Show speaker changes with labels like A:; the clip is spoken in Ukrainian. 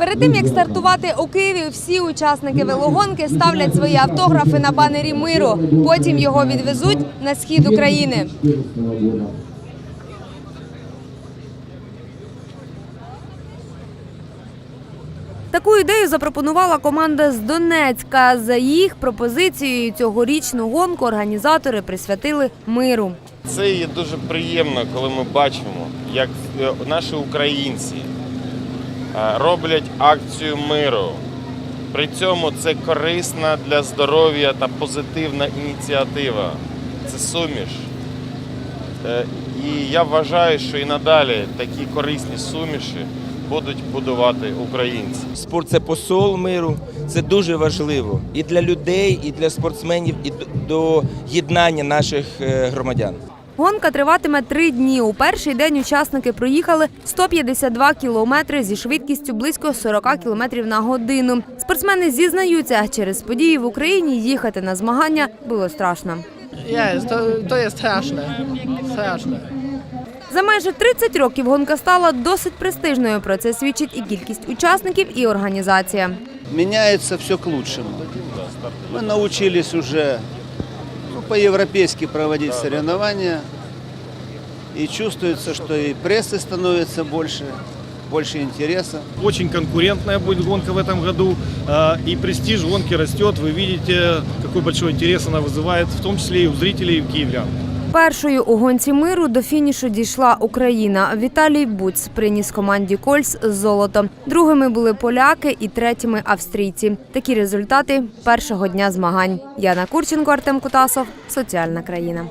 A: Перед тим як стартувати у Києві, всі учасники велогонки ставлять свої автографи на банері миру. Потім його відвезуть на схід України. Таку ідею запропонувала команда з Донецька. За їх пропозицією цьогорічну гонку організатори присвятили миру.
B: Це є дуже приємно, коли ми бачимо, як е, наші українці роблять акцію миру. При цьому це корисна для здоров'я та позитивна ініціатива. Це суміш. Е, І я вважаю, що і надалі такі корисні суміші будуть будувати українці.
C: Спорт це посол миру. Це дуже важливо і для людей, і для спортсменів, і до- до єднання наших е, громадян.
A: Гонка триватиме три дні. У перший день учасники проїхали 152 кілометри зі швидкістю близько 40 кілометрів на годину. Спортсмени зізнаються, через події в Україні їхати на змагання було страшно.
D: Jest, to, to jest straszne. Straszne.
A: За майже 30 років гонка стала досить престижною. Про це свідчить і кількість учасників, і організація.
E: меняется все к лучшему. Мы научились уже по-европейски проводить соревнования. И чувствуется, что и прессы становится больше, больше интереса.
F: Очень конкурентная будет гонка в этом году, э, и престиж гонки растет. Вы видите, какой большой интерес она вызывает, в том числе и у зрителей, и у киевлян.
A: Першою у гонці миру до фінішу дійшла Україна. Віталій Буц приніс команді Кольс золото. Другими були поляки і третіми австрійці. Такі результати першого дня змагань. Яна Курченко, Артем Кутасов. Соціальна країна.